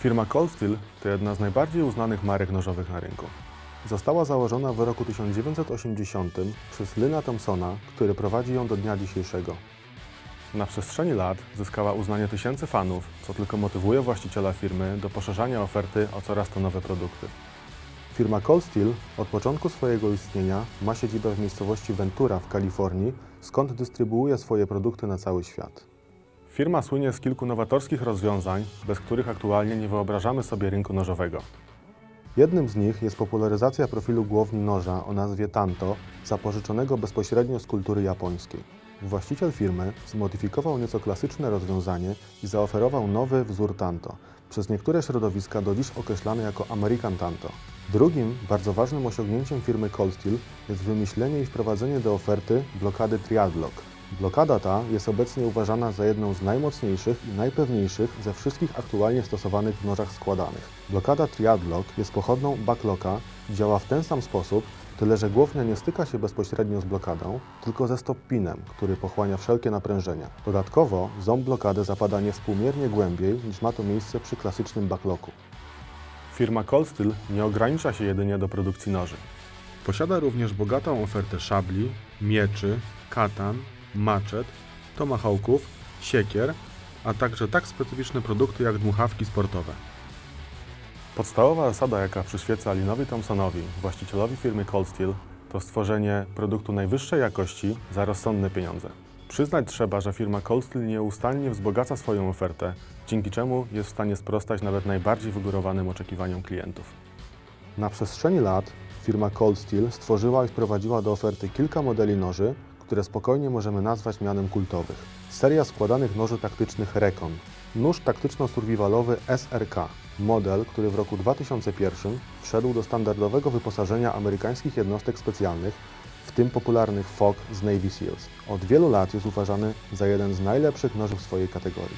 Firma Cold Steel to jedna z najbardziej uznanych marek nożowych na rynku. Została założona w roku 1980 przez Lyna Thompsona, który prowadzi ją do dnia dzisiejszego. Na przestrzeni lat zyskała uznanie tysięcy fanów, co tylko motywuje właściciela firmy do poszerzania oferty o coraz to nowe produkty. Firma Cold Steel od początku swojego istnienia ma siedzibę w miejscowości Ventura w Kalifornii, skąd dystrybuuje swoje produkty na cały świat. Firma słynie z kilku nowatorskich rozwiązań, bez których aktualnie nie wyobrażamy sobie rynku nożowego. Jednym z nich jest popularyzacja profilu głowni noża o nazwie Tanto, zapożyczonego bezpośrednio z kultury japońskiej. Właściciel firmy zmodyfikował nieco klasyczne rozwiązanie i zaoferował nowy wzór Tanto, przez niektóre środowiska do dziś określany jako American Tanto. Drugim bardzo ważnym osiągnięciem firmy Cold Steel jest wymyślenie i wprowadzenie do oferty blokady Triadlock. Blokada ta jest obecnie uważana za jedną z najmocniejszych i najpewniejszych ze wszystkich aktualnie stosowanych w nożach składanych. Blokada Triadlock jest pochodną backlocka i działa w ten sam sposób, tyle że głownia nie styka się bezpośrednio z blokadą, tylko ze stop-pinem, który pochłania wszelkie naprężenia. Dodatkowo ząb blokady zapada niewspółmiernie głębiej niż ma to miejsce przy klasycznym backlocku. Firma Cold Steel nie ogranicza się jedynie do produkcji noży. Posiada również bogatą ofertę szabli, mieczy, katan, maczet, tomahawków, siekier, a także tak specyficzne produkty jak dmuchawki sportowe. Podstawowa zasada, jaka przyświeca Linowi Thompsonowi, właścicielowi firmy Cold Steel, to stworzenie produktu najwyższej jakości za rozsądne pieniądze. Przyznać trzeba, że firma Cold Steel nieustannie wzbogaca swoją ofertę, dzięki czemu jest w stanie sprostać nawet najbardziej wygórowanym oczekiwaniom klientów. Na przestrzeni lat firma Cold Steel stworzyła i wprowadziła do oferty kilka modeli noży, które spokojnie możemy nazwać mianem kultowych. Seria składanych noży taktycznych Recon. Nóż taktyczno-survivalowy SRK. Model, który w roku 2001 wszedł do standardowego wyposażenia amerykańskich jednostek specjalnych, w tym popularnych FOG z Navy SEALs. Od wielu lat jest uważany za jeden z najlepszych noży w swojej kategorii.